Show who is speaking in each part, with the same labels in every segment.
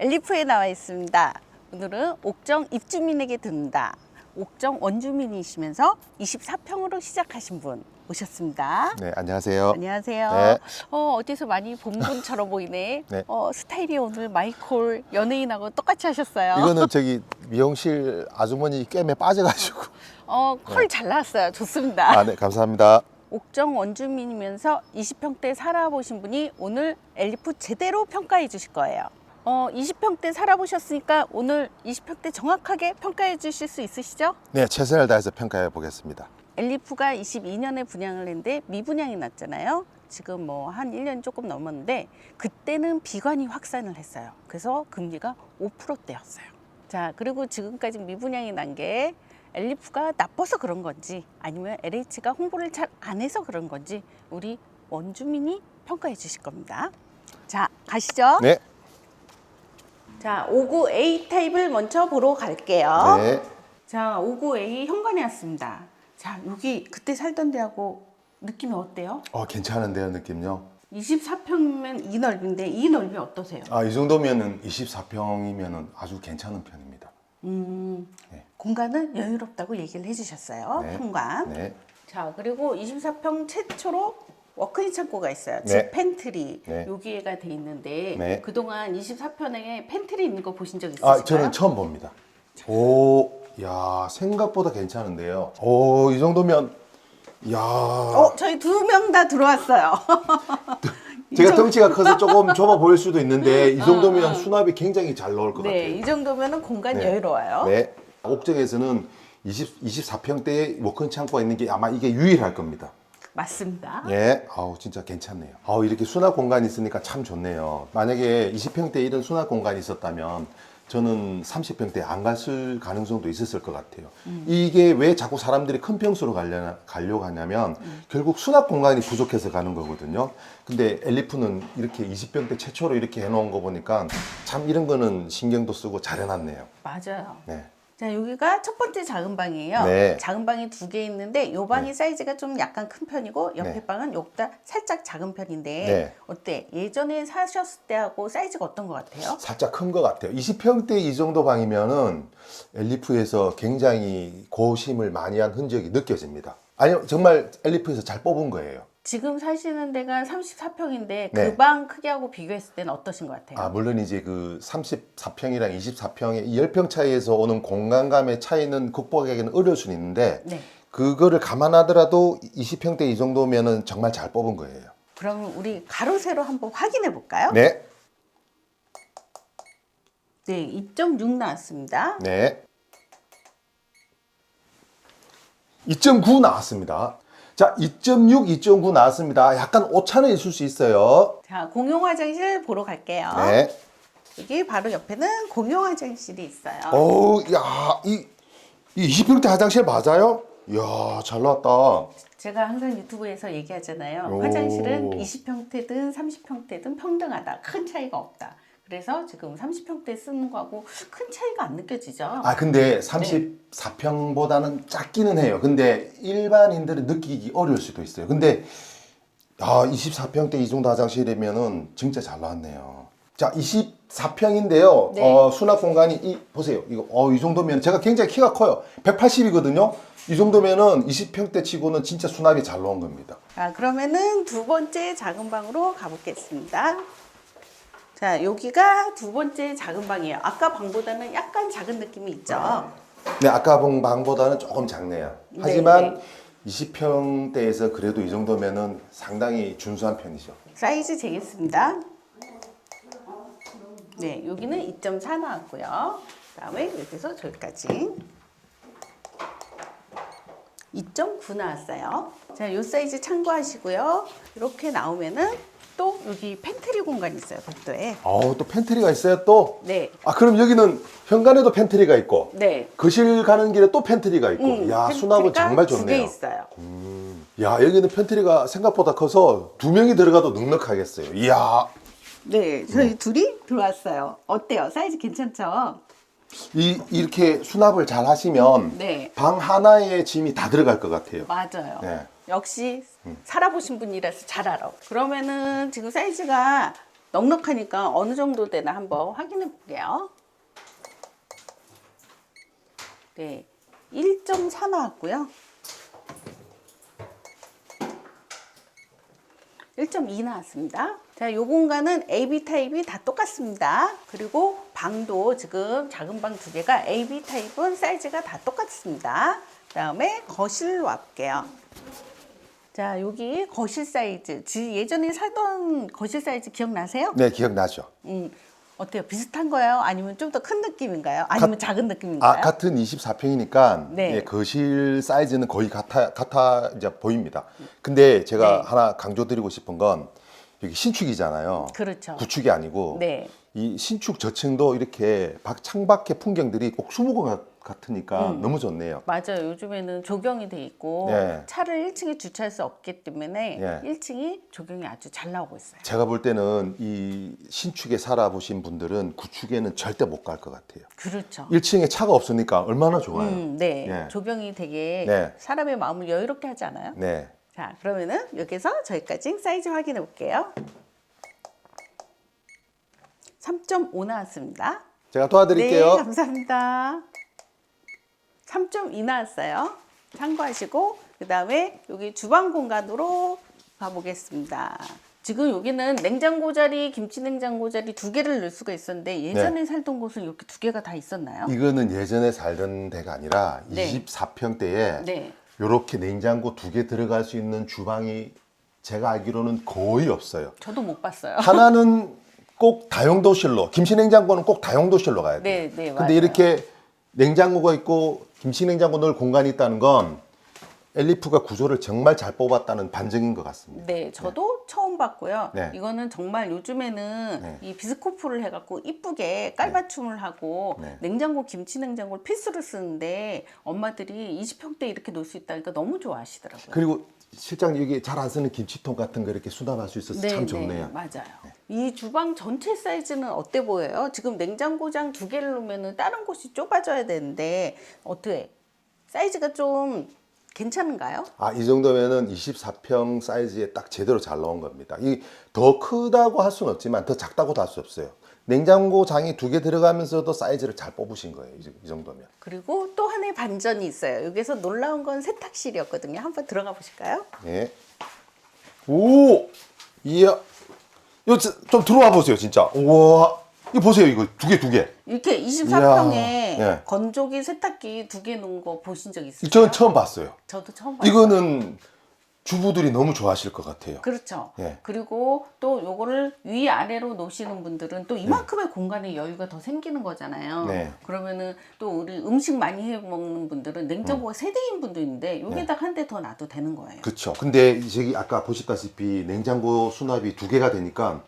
Speaker 1: 엘리프에 나와 있습니다. 오늘은 옥정 입주민에게 듣는다. 옥정 원주민이시면서 24평으로 시작하신 분 오셨습니다.
Speaker 2: 네, 안녕하세요.
Speaker 1: 안녕하세요.
Speaker 2: 네.
Speaker 1: 어, 어디서 많이 본 분처럼 보이네.
Speaker 2: 네.
Speaker 1: 어, 스타일이 오늘 마이콜 연예인하고 똑같이 하셨어요.
Speaker 2: 이거는 저기 미용실 아주머니 꿰매 빠져가지고.
Speaker 1: 어, 컬 잘 나왔어요. 좋습니다.
Speaker 2: 아, 네, 감사합니다.
Speaker 1: 옥정 원주민이면서 20평대 살아보신 분이 오늘 엘리프 제대로 평가해 주실 거예요. 어, 20평대 살아보셨으니까 오늘 20평대 정확하게 평가해 주실 수 있으시죠?
Speaker 2: 네, 최선을 다해서 평가해 보겠습니다.
Speaker 1: 엘리프가 22년에 분양을 했는데 미분양이 났잖아요. 지금 뭐 한 1년 조금 넘었는데 그때는 비관이 확산을 했어요. 그래서 금리가 5%대였어요. 자, 그리고 지금까지 미분양이 난 게 엘리프가 나빠서 그런 건지 아니면 LH가 홍보를 잘 안 해서 그런 건지 우리 원주민이 평가해 주실 겁니다. 자, 가시죠.
Speaker 2: 네,
Speaker 1: 자, 59A 타입을 먼저 보러 갈게요.
Speaker 2: 네.
Speaker 1: 자, 59A 현관에 왔습니다. 자, 여기 그때 살던 데하고 느낌이 어때요?
Speaker 2: 어, 괜찮은데요, 느낌요?
Speaker 1: 24평이면 이 넓인데 이 넓이 어떠세요?
Speaker 2: 아, 이 정도면은 24평이면은 아주 괜찮은 편입니다.
Speaker 1: 음,
Speaker 2: 네.
Speaker 1: 공간은 여유롭다고 얘기를 해주셨어요.
Speaker 2: 네.
Speaker 1: 현관.
Speaker 2: 네.
Speaker 1: 자, 그리고 24평 최초로 워크인 창고가 있어요.
Speaker 2: 네.
Speaker 1: 집 팬트리
Speaker 2: 네.
Speaker 1: 여기에가 돼 있는데
Speaker 2: 네.
Speaker 1: 그동안 24평에 팬트리 있는 거 보신 적 있으실까요?
Speaker 2: 아, 저는 처음 봅니다. 오, 야, 생각보다 괜찮은데요. 오, 이 정도면, 야.
Speaker 1: 어, 저희 두 명 다 들어왔어요.
Speaker 2: 제가 덩치가 커서 조금 좁아 보일 수도 있는데, 이 정도면 수납이 굉장히 잘 나올 것
Speaker 1: 어, 네,
Speaker 2: 같아요.
Speaker 1: 이 정도면은 공간
Speaker 2: 네.
Speaker 1: 여유로워요.
Speaker 2: 네. 옥정에서는 20, 24평대의 워크인 창고가 있는 게 아마 이게 유일할 겁니다.
Speaker 1: 맞습니다.
Speaker 2: 예, 아우 진짜 괜찮네요. 아우 이렇게 수납 공간이 있으니까 참 좋네요. 만약에 20평대 이런 수납 공간이 있었다면 저는 30평대 안 갔을 가능성도 있었을 것 같아요. 이게 왜 자꾸 사람들이 큰 평수로 가려, 가려고 하냐면 결국 수납 공간이 부족해서 가는 거거든요. 근데 엘리프는 이렇게 20평대 최초로 이렇게 해놓은 거 보니까 참 이런 거는 신경도 쓰고 잘 해놨네요.
Speaker 1: 맞아요.
Speaker 2: 네.
Speaker 1: 자, 여기가 첫 번째 작은 방이에요.
Speaker 2: 네.
Speaker 1: 작은 방이 두 개 있는데 요 방이 사이즈가 좀 약간 큰 편이고 옆에
Speaker 2: 네.
Speaker 1: 방은 요보다 살짝 작은 편인데
Speaker 2: 네.
Speaker 1: 어때? 예전에 사셨을 때하고 사이즈가 어떤 것 같아요?
Speaker 2: 살짝 큰 것 같아요. 20평대 이 정도 방이면은 엘리프에서 굉장히 고심을 많이 한 흔적이 느껴집니다. 아니요, 정말 엘리프에서 잘 뽑은 거예요.
Speaker 1: 지금 사시는 데가 34평인데
Speaker 2: 네.
Speaker 1: 그 방 크기하고 비교했을 때는 어떠신 것 같아요?
Speaker 2: 아, 물론 이제 그 34평이랑 24평의 이 10평 차이에서 오는 공간감의 차이는 극복하기는 어려울 수는 있는데
Speaker 1: 네.
Speaker 2: 그거를 감안하더라도 20평대 이 정도면은 정말 잘 뽑은 거예요.
Speaker 1: 그럼 우리 가로 세로 한번 확인해 볼까요?
Speaker 2: 네.
Speaker 1: 네, 2.6 나왔습니다.
Speaker 2: 네. 2.9 나왔습니다. 자, 2.6, 2.9 나왔습니다. 약간 오차는 있을 수 있어요.
Speaker 1: 자, 공용 화장실 보러 갈게요.
Speaker 2: 네.
Speaker 1: 여기 바로 옆에는 공용 화장실이 있어요.
Speaker 2: 어우, 야, 이, 이 20평대 화장실 맞아요? 이야, 잘 나왔다.
Speaker 1: 제가 항상 유튜브에서 얘기하잖아요.
Speaker 2: 오.
Speaker 1: 화장실은 20평대든 30평대든 평등하다. 큰 차이가 없다. 그래서 지금 30평대 쓰는 거하고 큰 차이가 안 느껴지죠.
Speaker 2: 아, 근데 34평보다는 작기는 해요. 근데 일반인들은 느끼기 어려울 수도 있어요. 근데, 아, 24평대 이 정도 화장실이면은 진짜 잘 나왔네요. 자, 24평인데요.
Speaker 1: 네.
Speaker 2: 어, 수납 공간이 이, 보세요. 이거, 어, 이 정도면 제가 굉장히 키가 커요. 180이거든요. 이 정도면은 20평대 치고는 진짜 수납이 잘 나온 겁니다.
Speaker 1: 자, 그러면은 두 번째 작은 방으로 가보겠습니다. 자, 여기가 두 번째 작은 방이에요. 아까 방보다는 약간 작은 느낌이 있죠.
Speaker 2: 네, 아까 본 방보다는 조금 작네요.
Speaker 1: 네,
Speaker 2: 하지만
Speaker 1: 네.
Speaker 2: 20평대에서 그래도 이 정도면은 상당히 준수한 편이죠.
Speaker 1: 사이즈 재겠습니다. 네, 여기는 2.4 나왔고요. 그다음에 여기서 저기까지 2.9 나왔어요. 자, 요 사이즈 참고하시고요. 이렇게 나오면은 또 여기 팬트리 공간이 있어요, 복도에.
Speaker 2: 어우, 또 팬트리가 있어요, 또?
Speaker 1: 네,
Speaker 2: 아, 그럼 여기는 현관에도 팬트리가 있고,
Speaker 1: 네.
Speaker 2: 거실 가는 길에 또 팬트리가 있고,
Speaker 1: 음,
Speaker 2: 야, 수납은
Speaker 1: 팬트리가
Speaker 2: 정말
Speaker 1: 두개
Speaker 2: 좋네요.
Speaker 1: 있어요.
Speaker 2: 야, 여기는 팬트리가 생각보다 커서 두 명이 들어가도 넉넉하겠어요. 이야,
Speaker 1: 네, 저희 둘이 들어왔어요. 어때요? 사이즈 괜찮죠?
Speaker 2: 이, 이렇게 수납을 잘 하시면
Speaker 1: 네.
Speaker 2: 방 하나에 짐이 다 들어갈 것 같아요.
Speaker 1: 맞아요.
Speaker 2: 네.
Speaker 1: 역시 살아보신 분이라서 잘 알아. 그러면은 지금 사이즈가 넉넉하니까 어느 정도 되나 한번 확인해 볼게요. 네, 1.4 나왔고요. 1.2 나왔습니다. 자, 요 공간은 AB 타입이 다 똑같습니다. 그리고 방도 지금 작은 방 두 개가 AB 타입은 사이즈가 다 똑같습니다. 다음에 거실로 와볼게요. 자, 여기 거실 사이즈. 지- 예전에 살던 거실 사이즈 기억나세요?
Speaker 2: 네, 기억나죠?
Speaker 1: 음, 어때요? 비슷한 거예요? 아니면 좀 더 큰 느낌인가요? 아니면 작은 느낌인가요?
Speaker 2: 아, 같은 24평이니까
Speaker 1: 네.
Speaker 2: 예, 거실 사이즈는 거의 같아 같아 이제 보입니다. 근데 제가
Speaker 1: 네.
Speaker 2: 하나 강조드리고 싶은 건 여기 신축이잖아요.
Speaker 1: 그렇죠.
Speaker 2: 구축이 아니고
Speaker 1: 네.
Speaker 2: 이 신축 저층도 이렇게 밖- 창밖의 풍경들이 꼭 수목원 같- 같으니까
Speaker 1: 음.
Speaker 2: 너무 좋네요.
Speaker 1: 맞아요. 요즘에는 조경이 돼 있고
Speaker 2: 네.
Speaker 1: 차를 1층에 주차할 수 없기 때문에
Speaker 2: 네.
Speaker 1: 1층이 조경이 아주 잘 나오고 있어요.
Speaker 2: 제가 볼 때는 이 신축에 살아보신 분들은 구축에는 절대 못 갈 것 같아요.
Speaker 1: 그렇죠.
Speaker 2: 1층에 차가 없으니까 얼마나 좋아요.
Speaker 1: 음, 네.
Speaker 2: 예.
Speaker 1: 조경이 되게
Speaker 2: 네.
Speaker 1: 사람의 마음을 여유롭게 하지 않아요?
Speaker 2: 네.
Speaker 1: 자, 그러면은 여기서 저희까지 사이즈 확인해 볼게요. 3.5 나왔습니다.
Speaker 2: 제가 도와드릴게요.
Speaker 1: 네, 감사합니다. 3.2 나왔어요. 참고하시고 그 다음에 여기 주방 공간으로 가보겠습니다. 지금 여기는 냉장고 자리, 김치 냉장고 자리 두 개를 넣을 수가 있었는데 예전에 살던 곳은 이렇게 두 개가 다 있었나요?
Speaker 2: 이거는 예전에 살던 데가 아니라
Speaker 1: 네.
Speaker 2: 24평대에
Speaker 1: 네.
Speaker 2: 이렇게 냉장고 두 개 들어갈 수 있는 주방이 제가 알기로는 거의 없어요.
Speaker 1: 저도 못 봤어요.
Speaker 2: 하나는 꼭 다용도실로, 김치 냉장고는 꼭 다용도실로 가야 돼요.
Speaker 1: 네, 네,
Speaker 2: 근데
Speaker 1: 맞아요.
Speaker 2: 이렇게 냉장고가 있고 김치 냉장고 넣을 공간이 있다는 건 엘리프가 구조를 정말 잘 뽑았다는 반증인 것 같습니다.
Speaker 1: 네, 저도 처음 봤고요.
Speaker 2: 네.
Speaker 1: 이거는 정말 요즘에는
Speaker 2: 네.
Speaker 1: 이 비스코프를 해갖고 이쁘게 깔맞춤을 하고
Speaker 2: 네.
Speaker 1: 냉장고, 김치 냉장고를 필수로 쓰는데 엄마들이 20평대 이렇게 놓을 수 있다니까 너무 좋아하시더라고요.
Speaker 2: 그리고 실장 여기 잘 안 쓰는 김치통 같은 거 이렇게 수납할 수 있어서 참 좋네요.
Speaker 1: 네, 맞아요. 이 주방 전체 사이즈는 어때 보여요? 지금 냉장고장 두 개를 놓으면 다른 곳이 좁아져야 되는데 어떻게 사이즈가 좀 괜찮은가요?
Speaker 2: 아, 이 정도면은 24평 사이즈에 딱 제대로 잘 나온 겁니다. 이 더 크다고 할 수는 없지만 더 작다고도 할 수 없어요. 냉장고 장이 두 개 들어가면서도 사이즈를 잘 뽑으신 거예요. 이, 이 정도면.
Speaker 1: 그리고 또 하나의 반전이 있어요. 여기서 놀라운 건 세탁실이었거든요. 한번 들어가 보실까요?
Speaker 2: 네. 오! 이야. 이거 저- 좀 들어와 보세요, 진짜. 우와. 이거 보세요, 이거 두 개, 두 개.
Speaker 1: 이렇게 24평에
Speaker 2: 예.
Speaker 1: 건조기, 세탁기 두 개 놓은 거 보신 적 있으세요?
Speaker 2: 저는 처음 봤어요.
Speaker 1: 저도 처음 봤어요.
Speaker 2: 이거는 주부들이 너무 좋아하실 것 같아요.
Speaker 1: 그렇죠.
Speaker 2: 예.
Speaker 1: 그리고 또 요거를 위 아래로 놓으시는 분들은 또 이만큼의
Speaker 2: 네.
Speaker 1: 공간의 여유가 더 생기는 거잖아요.
Speaker 2: 네.
Speaker 1: 그러면은 또 우리 음식 많이 해 먹는 분들은 냉장고가 세 대인 분도 있는데 여기다 한 대 더 놔도 되는 거예요.
Speaker 2: 네. 그렇죠. 근데 저기 아까 보셨다시피 냉장고 수납이 두 개가 되니까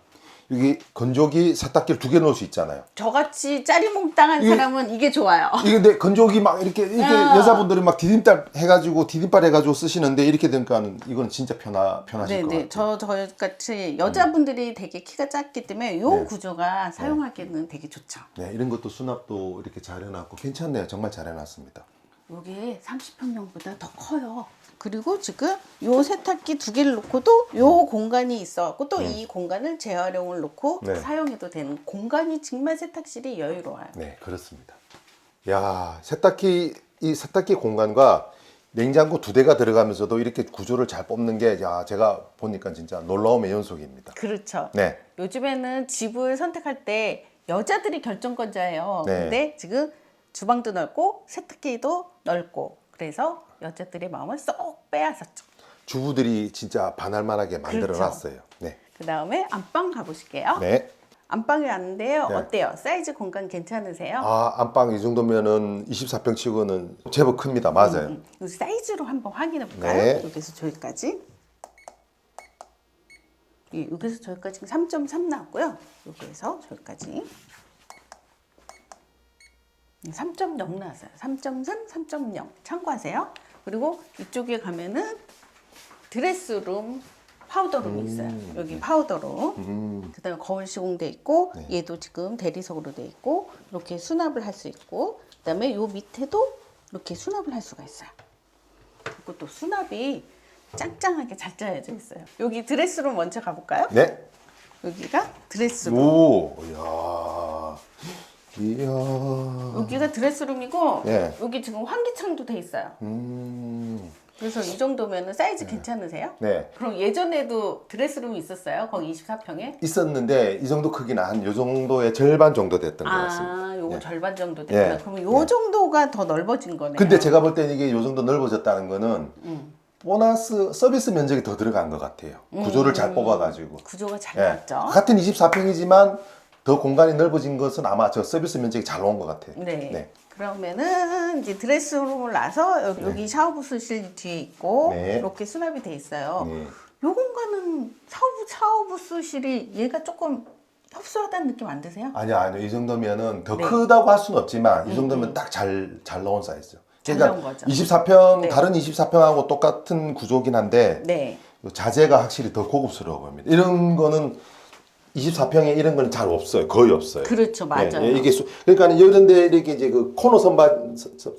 Speaker 2: 여기 건조기, 세탁기를 두 개 넣을 수 있잖아요.
Speaker 1: 저같이 짜리몽땅한
Speaker 2: 이게-
Speaker 1: 사람은 이게 좋아요.
Speaker 2: 이게 근데 건조기 막 이렇게 이렇게
Speaker 1: 야.
Speaker 2: 여자분들이 막 디딤발 해가지고 디딤발 해가지고 쓰시는데 이렇게 되니까 이건 진짜 편하 편하실 것
Speaker 1: 네네.
Speaker 2: 같아요.
Speaker 1: 저 저 같이 여자분들이 되게 키가 작기 때문에 요
Speaker 2: 네.
Speaker 1: 구조가 사용하기는 되게 좋죠.
Speaker 2: 네, 이런 것도 수납도 이렇게 잘 해놨고 괜찮네요. 정말 잘 해놨습니다.
Speaker 1: 요게 30평형보다 더 커요. 그리고 지금 요 세탁기 두 개를 놓고도 요 공간이 있어갖고 또 이 공간을 재활용을 놓고
Speaker 2: 네.
Speaker 1: 사용해도 되는 공간이 정말 세탁실이 여유로워요.
Speaker 2: 네, 그렇습니다. 야, 세탁기 이 세탁기 공간과 냉장고 두 대가 들어가면서도 이렇게 구조를 잘 뽑는 게 야, 제가 보니까 진짜 놀라움의 연속입니다.
Speaker 1: 그렇죠.
Speaker 2: 네.
Speaker 1: 요즘에는 집을 선택할 때 여자들이 결정권자예요.
Speaker 2: 네.
Speaker 1: 근데 지금 주방도 넓고 세탁기도 넓고 그래서 여자들의 마음을 쏙 빼앗았죠.
Speaker 2: 주부들이 진짜 반할 만하게 만들어
Speaker 1: 그렇죠.
Speaker 2: 놨어요. 네.
Speaker 1: 그 다음에 안방 가보실게요.
Speaker 2: 네.
Speaker 1: 안방에 왔는데요.
Speaker 2: 네.
Speaker 1: 어때요? 사이즈 공간 괜찮으세요?
Speaker 2: 아, 안방 이 정도면은 24평 치고는 제법 큽니다. 맞아요.
Speaker 1: 음, 이 사이즈로 한번 확인해 볼까요?
Speaker 2: 네.
Speaker 1: 여기서 저기까지. 예, 여기서 저기까지 3.3 나왔고요. 여기에서 저기까지 3.0 나왔어요. 3.3, 3.0 참고하세요. 그리고 이쪽에 가면은 드레스룸, 파우더룸이 있어요. 여기 파우더룸.
Speaker 2: 음.
Speaker 1: 그다음에 거울 시공돼 있고
Speaker 2: 네.
Speaker 1: 얘도 지금 대리석으로 돼 있고 이렇게 수납을 할 수 있고 그다음에 요 밑에도 이렇게 수납을 할 수가 있어요. 그리고 또 수납이 짱짱하게 잘 짜여져 있어요. 여기 드레스룸 먼저 가볼까요?
Speaker 2: 네.
Speaker 1: 여기가 드레스룸.
Speaker 2: 오, 이야, 이야.
Speaker 1: 여기가 드레스룸이고
Speaker 2: 예.
Speaker 1: 여기 지금 환기창도 돼 있어요.
Speaker 2: 음,
Speaker 1: 그래서 이 정도면 사이즈 괜찮으세요?
Speaker 2: 네.
Speaker 1: 그럼 예전에도 드레스룸이 있었어요? 거기 24평에?
Speaker 2: 있었는데 이 정도 크기는 한 요 정도의 절반 정도 됐던 것 같습니다.
Speaker 1: 아, 요거
Speaker 2: 예.
Speaker 1: 절반 정도 됐구나.
Speaker 2: 예.
Speaker 1: 그러면 요
Speaker 2: 예.
Speaker 1: 정도가 더 넓어진 거네요.
Speaker 2: 근데 제가 볼 때는 이게 요 정도 넓어졌다는 거는
Speaker 1: 음.
Speaker 2: 보너스 서비스 면적이 더 들어간 것 같아요. 구조를 잘 뽑아가지고.
Speaker 1: 구조가 잘
Speaker 2: 예.
Speaker 1: 나왔죠.
Speaker 2: 같은 24평이지만 더 공간이 넓어진 것은 아마 저 서비스 면적이 잘 나온 것 같아요.
Speaker 1: 네. 그러면은 이제 드레스룸을 나서 여기, 여기 샤워부스실 뒤에 있고
Speaker 2: 네.
Speaker 1: 이렇게 수납이 돼 있어요.
Speaker 2: 네.
Speaker 1: 요 공간은 샤워부 샤워부스실이 얘가 조금 협소하다는 느낌 안 드세요?
Speaker 2: 아니요, 아니요. 이 정도면은 더
Speaker 1: 네. 음,
Speaker 2: 크다고 할 수는 없지만 이 정도면 딱 잘잘 나온 사이즈.
Speaker 1: 잘
Speaker 2: 그러니까
Speaker 1: 나온 거죠.
Speaker 2: 24평
Speaker 1: 네.
Speaker 2: 다른 24평하고 똑같은 구조긴 한데
Speaker 1: 네.
Speaker 2: 자재가 확실히 더 고급스러워 보입니다. 이런 거는 24평에 이런 거는 잘 없어요. 거의 없어요.
Speaker 1: 그렇죠, 맞아요.
Speaker 2: 예, 예, 이게 수, 그러니까 이런데 이렇게 이제 그 코너 선반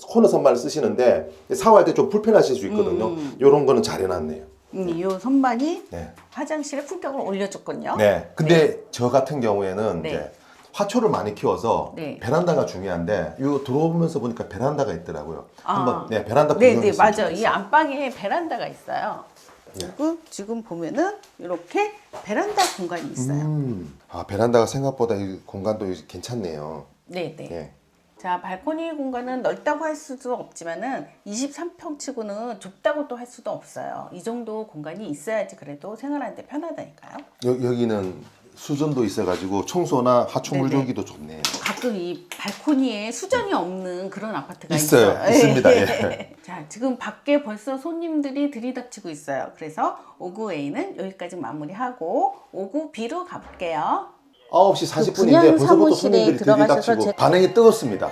Speaker 2: 코너 선반을 쓰시는데 샤워할 때 좀 불편하실 수 있거든요. 이런 거는 잘 해놨네요.
Speaker 1: 음, 이 선반이
Speaker 2: 네.
Speaker 1: 화장실의 품격을 올려줬군요.
Speaker 2: 네. 근데 저 같은 경우에는
Speaker 1: 네.
Speaker 2: 이제 화초를 많이 키워서
Speaker 1: 네.
Speaker 2: 베란다가 중요한데 이거 들어오면서 보니까 베란다가 있더라고요.
Speaker 1: 아.
Speaker 2: 한번 네 베란다
Speaker 1: 네,
Speaker 2: 구경해
Speaker 1: 네, 맞아요. 이 안방에 베란다가 있어요. 그리고 지금 보면은 이렇게 베란다 공간이 있어요.
Speaker 2: 음. 아 베란다가 생각보다 이 공간도 괜찮네요.
Speaker 1: 네, 네.
Speaker 2: 예.
Speaker 1: 자, 발코니 공간은 넓다고 할 수도 없지만은 23평 치고는 좁다고 또 할 수도 없어요. 이 정도 공간이 있어야지 그래도 생활하는데 편하다니까요.
Speaker 2: 여, 여기는 수전도 있어가지고 청소나
Speaker 1: 네네.
Speaker 2: 주기도 좋네요.
Speaker 1: 가끔 이 발코니에 수전이 없는 그런 아파트가
Speaker 2: 있어요.
Speaker 1: 있어요.
Speaker 2: 있습니다. 예.
Speaker 1: 자, 지금 밖에 벌써 손님들이 들이닥치고 있어요. 그래서 5구A는 여기까지 마무리하고 5구B로 가볼게요.
Speaker 2: 9시
Speaker 1: 그 분양
Speaker 2: 40분인데 벌써부터
Speaker 1: 사무실에
Speaker 2: 손님들이
Speaker 1: 들어가셔서
Speaker 2: 들이닥치고
Speaker 1: 제-
Speaker 2: 반응이 뜨겁습니다.